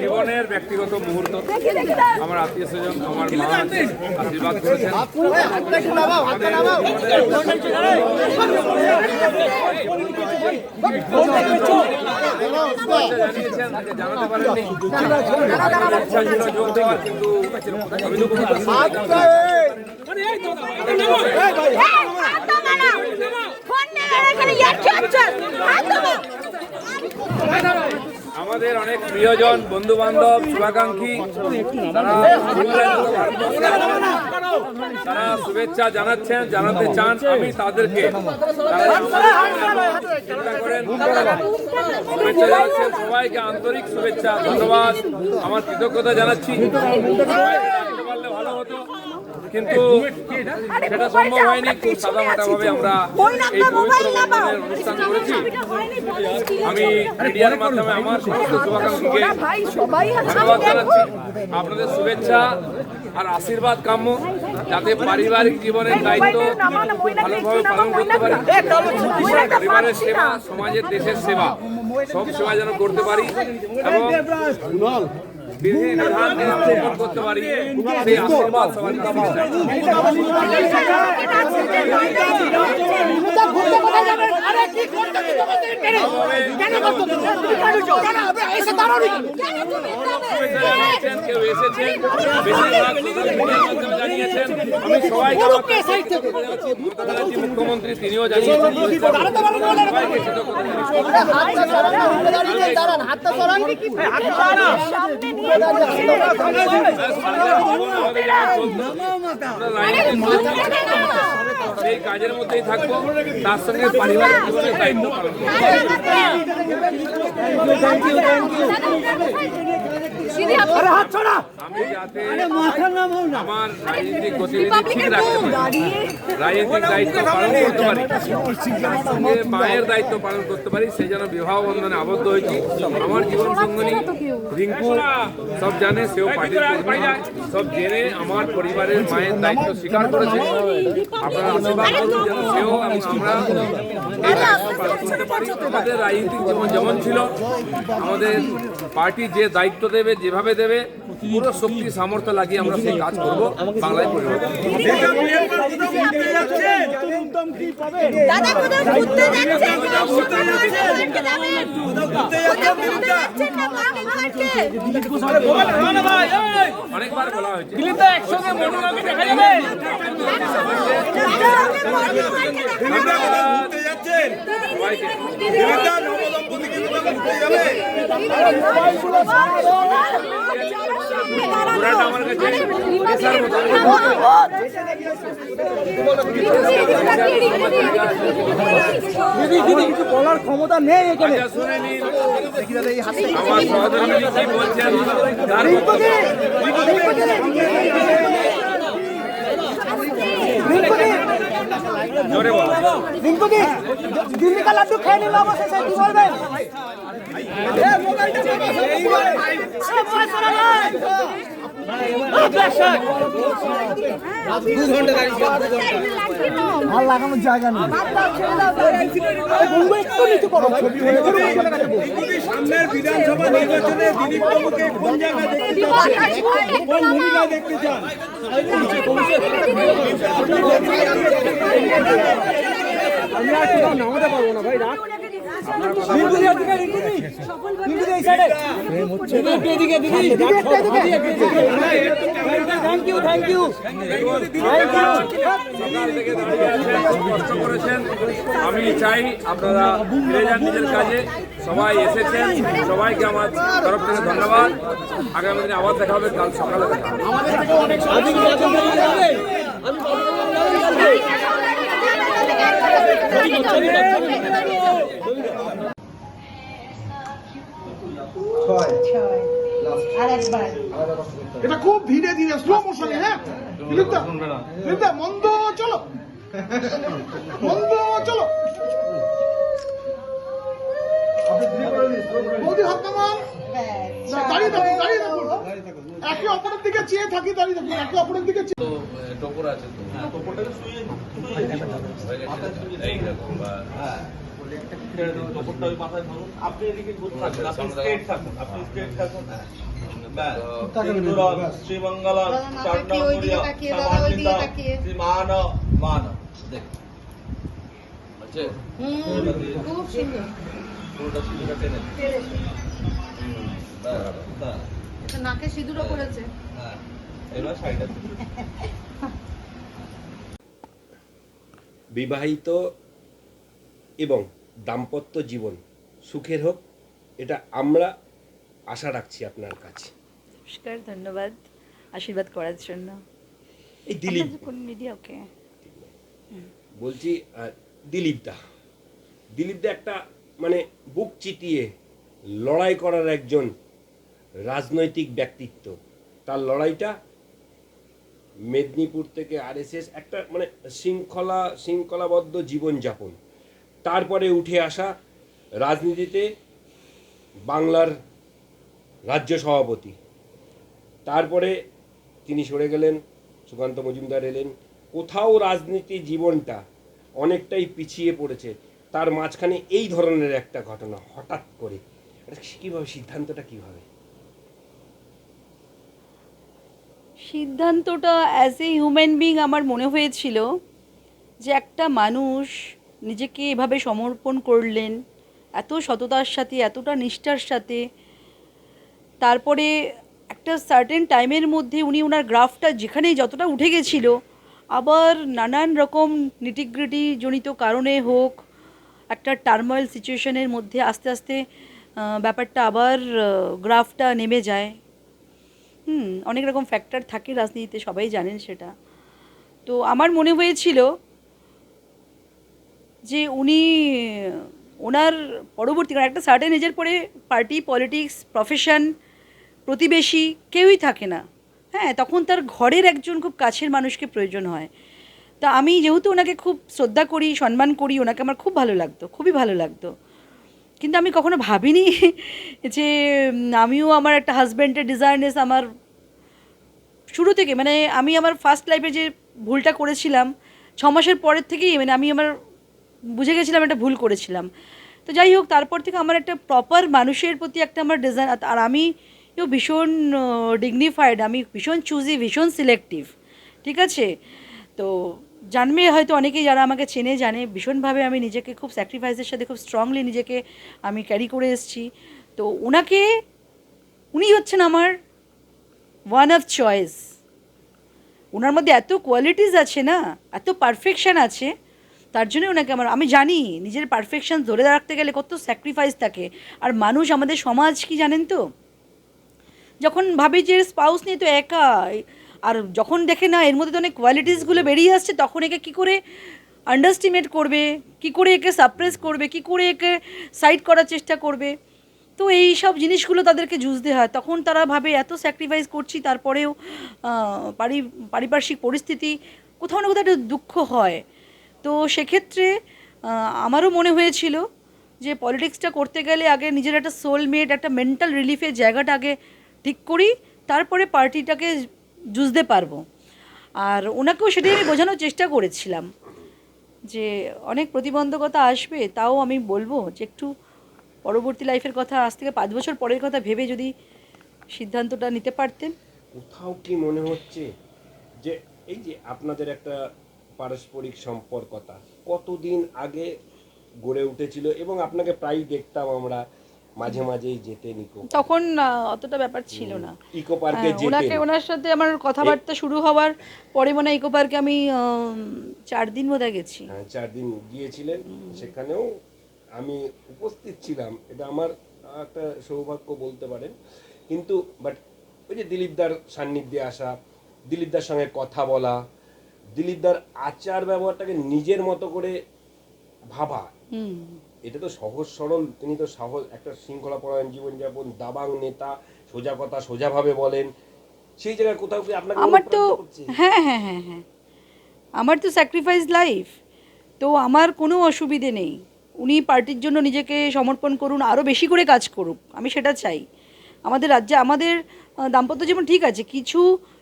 জীবনের ব্যক্তিগত মুহূর্ত আমার আত্মীয় স্বজন আমার মা আশীর্বাদ করেছেন জানিয়েছেন যে জানাতে পারেননি ইচ্ছা ছিল আমাদের অনেক প্রিয়জন বন্ধু বান্ধব শুভাকাঙ্ক্ষী, তারা শুভেচ্ছা জানাচ্ছেন, জানাতে চান আমি তাদেরকে। সবাইকে আন্তরিক শুভেচ্ছা, ধন্যবাদ। আমার কৃতজ্ঞতা জানাচ্ছি সবাইকে ডাকতে পারলে ভালো হতো কিন্তু সেটা সম্ভব হয়নি খুব সাদামাটা ভাবে আমরা এই পবিত্র বন্ধনের অনুষ্ঠান করেছি। আমি মিডিয়ার মাধ্যমে আমার সমস্ত শুভাকাঙ্ক্ষীকে ধন্যবাদ জানাচ্ছি। আপনাদের শুভেচ্ছা আর আশীর্বাদ কাম্য যাতে পারিবারিক জীবনের দায়িত্ব ভালোভাবে পালন করতে পারি। পরিবারের সেবা সমাজের দেশের সেবা সব সেবা যেন করতে পারি। এবং বিধান যেন করতে মুখ্যমন্ত্রী তিনিও জানিয়েছেন সেই কাজের মধ্যেই থাকব তার সঙ্গে পারিবারিক জীবনের দায়িত্ব পালন করব আরে হাত ছড়া আমি মাথা নামাও না আমার রাজনৈতিক গতিবিধি ঠিক রাখতে পারি রাজনৈতিক দায়িত্ব পালন করতে পারি সঙ্গে মায়ের দায়িত্ব পালন করতে পারি সেই জন্য বিবাহ বন্ধনে আবদ্ধ হয়েছি আমার জীবন সঙ্গনী রিঙ্কু সব জানে সেও কর্মী সব জেনে আমার পরিবারের মায়ের দায়িত্ব স্বীকার করেছে আপনারা আশীর্বাদ করুন যেন সেও এবং আমরা আমাদের রাজনৈতিক জীবন যেমন ছিল আমাদের পার্টি যে দায়িত্ব দেবে যেভাবে দেবে পুরো শক্তি সামর্থ্য লাগিয়ে আমরা সেই কাজ করব বাংলায় পরিবর্তন। অনেকবার বলা হয়েছে। সবাইকে দিদি দিদি কিছু বলার ক্ষমতা নেই এখানে। আমার সহোদরী কি বলছেন তার বক্তব্য। জোরে বলো। রিঙ্কু দি দিল্লি কা লাড্ডু খেয়ে নিল অবশেষে কি বলবেন মোবাইলটা আর লাগানোর জায়গা নেই। সামনের বিধানসভা নির্বাচনে দিলীপ বাবুকে কোন জায়গায় দেখতে চান কোন ভূমিকায় দেখতে চান আমি আর নামাতে পারব না ভাই রাখ আমি চাই আপনারা ফিরে যান নিজের কাজে। সবাই এসেছেন। সবাইকে আমার তরফ থেকে ধন্যবাদ। আগামী দিনে আবার দেখা হবে। কাল সকালে দেখা হবে। এটা খুব ধীরে ধীরে স্লো মোশনে হ্যাঁ? দিলীপদা দিলীপদা মন্দ চলো। মন্দ চলো। বৌদি হাত নামান। না, দাঁড়িয়ে থাকুন দাঁড়িয়ে থাকুন। একে অপরের দিকে চেয়ে থাকি দাঁড়িয়ে থাকি একে অপরের দিকে চেয়ে- টোপর আছে তো। এইরকম বা আপনি এদিকে ঘুরতে থাকুন। আপনি স্ট্রেট থাকুন আপনি স্ট্রেট থাকুন। মান খুব সুন্দর। নাকে সিঁদুরও করেছে বিবাহিত এবং দাম্পত্য জীবন সুখের হোক এটা আমরা আশা রাখছি আপনার কাছে। নমস্কার ধন্যবাদ আশীর্বাদ করার জন্য। এই দিলীপ। মিডিয়া ওকে। বলছি দিলীপ দা দিলীপ দা একটা মানে বুক চিতিয়ে লড়াই করার একজন রাজনৈতিক ব্যক্তিত্ব। তার লড়াইটা মেদিনীপুর থেকে আরএসএস একটা মানে শৃঙ্খলা শৃঙ্খলাবদ্ধ জীবনযাপন। তারপরে উঠে আসা রাজনীতিতে বাংলার রাজ্য সভাপতি। তারপরে তিনি সরে গেলেন, সুকান্ত মজুমদার এলেন। কোথাও রাজনীতি জীবনটা অনেকটাই পিছিয়ে পড়েছে। তার মাঝখানে এই ধরনের একটা ঘটনা হঠাৎ করে। এটা কীভাবে, সিদ্ধান্তটা কীভাবে? সিদ্ধান্তটা অ্যাজ এ হিউম্যান বিং আমার মনে হয়েছিল যে একটা মানুষ নিজেকে এভাবে সমর্পণ করলেন, এত সততার সাথে, এতটা নিষ্ঠার সাথে। তারপরে একটা সার্টেন টাইমের মধ্যে উনি ওনার গ্রাফটা যেখানে যতটা উঠে গেছিল, আবার নানান রকম নিটিগ্রিটি জনিত কারণে হোক, একটা টার্ময়েল সিচুয়েশনের মধ্যে আস্তে আস্তে ব্যাপারটা আবার গ্রাফটা নেমে যায়। হুম, অনেক রকম ফ্যাক্টর থাকে রাজনীতিতে, সবাই জানেন সেটা। তো আমার মনে হয়েছিল যে উনি, ওনার পরবর্তী, কারণ একটা সার্টেন এজের পরে পার্টি পলিটিক্স প্রফেশন প্রতিবেশী কেউই থাকে না। হ্যাঁ তখন তার ঘরের একজন খুব কাছের মানুষকে প্রয়োজন হয়। তা আমি যেহেতু ওনাকে খুব শ্রদ্ধা করি, সম্মান করি, ওনাকে আমার খুব ভালো লাগতো, খুবই ভালো লাগতো। কিন্তু আমি কখনো ভাবিনি যে আমিও আমার একটা হাজব্যান্ডের ডিজায়ারনেস আমার শুরু থেকে মানে আমি আমার ফার্স্ট লাইফে যে ভুলটা করেছিলাম, ছ মাসের পরের থেকেই মানে আমি আমার বুঝে গেছিলাম, একটা ভুল করেছিলাম। তো যাই হোক, তারপর থেকে আমার একটা প্রপার মানুষের প্রতি একটা আমার ডিজাইন আর আমি ভীষণ ডিগনিফাইড আমি ভীষণ চুজি ভীষণ সিলেক্টিভ ঠিক আছে? তো জানবে হয়তো অনেকেই যারা আমাকে চেনে, জানে, ভীষণভাবে আমি নিজেকে খুব স্যাক্রিফাইসের সাথে খুব স্ট্রংলি নিজেকে আমি ক্যারি করে এসেছি। তো ওনাকে উনি হচ্ছেন আমার ওয়ান অফ চয়েস ওনার মধ্যে এত কোয়ালিটিস আছে না, এত পারফেকশন আছে তার জন্য ওনাকে আমার আমি জানি, নিজের পারফেকশন ধরে রাখতে গেলে কত স্যাক্রিফাইস থাকে। আর মানুষ আমাদের সমাজ কি জানেন তো? যখন ভাবি যে স্পাউস নিয়ে তো একা, আর যখন দেখে না এর মধ্যে তো অনেক কোয়ালিটিসগুলো বেরিয়ে আসছে, তখন একে কী করে আন্ডারস্টিমেট করবে? কি করে একে সাপ্রেস করবে? কি করে একে সাইড করার চেষ্টা করবে? তো এই সব জিনিসগুলো তাদেরকে জুঝতে হয়। তখন তারা ভাবে, এত স্যাক্রিফাইস করছি, তারপরেও পারি পারিপার্শ্বিক পরিস্থিতি কোথাও না কোথাও একটা দুঃখ হয়। তো সেক্ষেত্রে আমারও মনে হয়েছিল যে পলিটিক্সটা করতে গেলে আগে নিজের একটা সোলমেট একটা মেন্টাল রিলিফের জায়গাটা আগে ঠিক করি, তারপরে পার্টিটাকে জুঝতে পারব। আর ওনাকেও সেটাই আমি বোঝানোর চেষ্টা করেছিলাম যে অনেক প্রতিবন্ধকতা আসবে, তাও আমি বলব যে একটু পরবর্তী লাইফের কথা, আজ থেকে পাঁচ বছর পরের কথা ভেবে যদি সিদ্ধান্তটা নিতে পারতেন। কোথাও কি মনে হচ্ছে যে এই যে আপনাদের একটা পারস্পরিক সম্পর্কতা। কতদিন আগে গড়ে উঠেছিল এবং আপনাকে প্রায় দেখতাম আমরা মাঝে মাঝেই যেতে নিকো তখন অতটা ব্যাপার ছিল না। ইকো পার্কে হ্যাঁ, ওনাকে ওনার সাথে আমার কথাবার্তা শুরু হওয়ার পরে মনে ইকো পার্কে আমি চার দিন বোধহয় গেছি। হ্যাঁ, চার দিন গিয়েছিলেন। সেখানেও আমি উপস্থিত ছিলাম। এটা আমার একটা সৌভাগ্য বলতে পারেন। কিন্তু বাট ওই যে দিলীপদার সান্নিধ্যে আসা দিলীপদার সঙ্গে কথা বলা দিলীপদার আচার ব্যবহারটাকে নিজের মতো করে ভাবা। এটা তো সহজ সরল তিনি তো সহজ একটা শৃঙ্খলা পরায়ণ জীবনযাপন দাবাং নেতা সোজা কথা সোজাভাবে বলেন। সেই জায়গায় কোথাও কি আপনাকে আমার তো হ্যাঁ হ্যাঁ হ্যাঁ হ্যাঁ। আমার তো স্যাক্রিফাইস লাইফ তো আমার কোনো অসুবিধে নেই। উনি পার্টির জন্য নিজেকে সমর্পণ করুন আরও বেশি করে কাজ করুক আমি সেটা চাই। আমাদের রাজ্যে আমাদের দাম্পত্য জীবন ঠিক আছে কিছু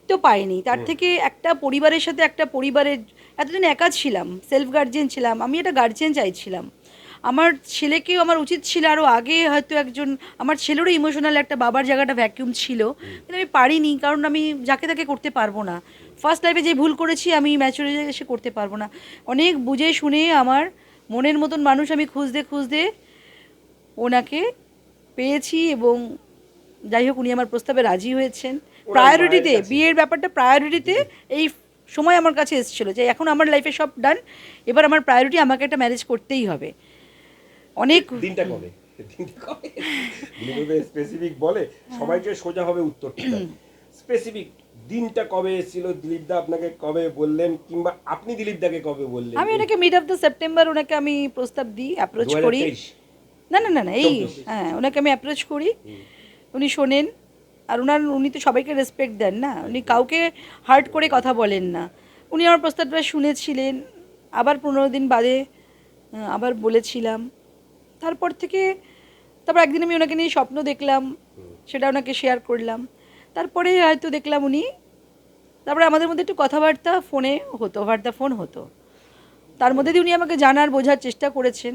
তো পাইনি। তার থেকে একটা পরিবারের সাথে একটা পরিবারের এতদিন একা ছিলাম সেলফ গার্জিয়ান ছিলাম আমি একটা গার্জিয়ান চাইছিলাম। আমার ছেলেকেও আমার উচিত ছিল আরও আগে হয়তো একজন আমার ছেলেরও ইমোশনাল একটা বাবার জায়গাটা ভ্যাকিউম ছিল। কিন্তু আমি পারিনি কারণ আমি যাকে তাকে করতে পারব না। ফার্স্ট লাইফে যে ভুল করেছি আমি ম্যাচুরিটি এসে করতে পারব না। অনেক বুঝে শুনে আমার মনের মতন মানুষ আমি খুঁজতে খুঁজতে ওনাকে পেয়েছি এবং যাই হোক উনি আমার প্রস্তাবে রাজি হয়েছেন। প্রায়োরিটিতে বিয়ের ব্যাপারটা প্রায়োরিটিতে এই সময় আমার কাছে এসেছিল যে এখন আমার লাইফে সব ডান এবার আমার প্রায়োরিটি আমাকে একটা ম্যারেজ করতেই হবে। অনেক দিনটা কবে? স্পেসিফিক বলে? সবাইকে সোজা হবে উত্তরটা। স্পেসিফিক দিনটা কবে এসেছিল? দিলীপ দা আপনাকে কবে বললেন? কিংবা আপনি দিলীপ দাকে কবে বললেন? আমি ওনাকে মিড অফ দ্য সেপ্টেম্বর ওনাকে আমি প্রস্তাব দিই অ্যাপ্রোচ করি। না না না না এই হ্যাঁ ওনাকে আমি অ্যাপ্রোচ করি। উনি শোনেন। আর ওনার উনি তো সবাইকে রেসপেক্ট দেন না। উনি কাউকে হার্ট করে কথা বলেন না। উনি আমার প্রস্তাবটা শুনেছিলেন, আবার পনেরো দিন বাদে আবার বলেছিলাম। তারপর থেকে, তারপর একদিন আমি ওনাকে নিয়ে স্বপ্ন দেখলাম, সেটা ওনাকে শেয়ার করলাম। তারপরে হয়তো দেখলাম উনি, তারপরে আমাদের মধ্যে একটু কথাবার্তা ফোনে হতো বার্তা ফোন হতো। তার মধ্যে দিয়ে উনি আমাকে জানার, বোঝার চেষ্টা করেছেন।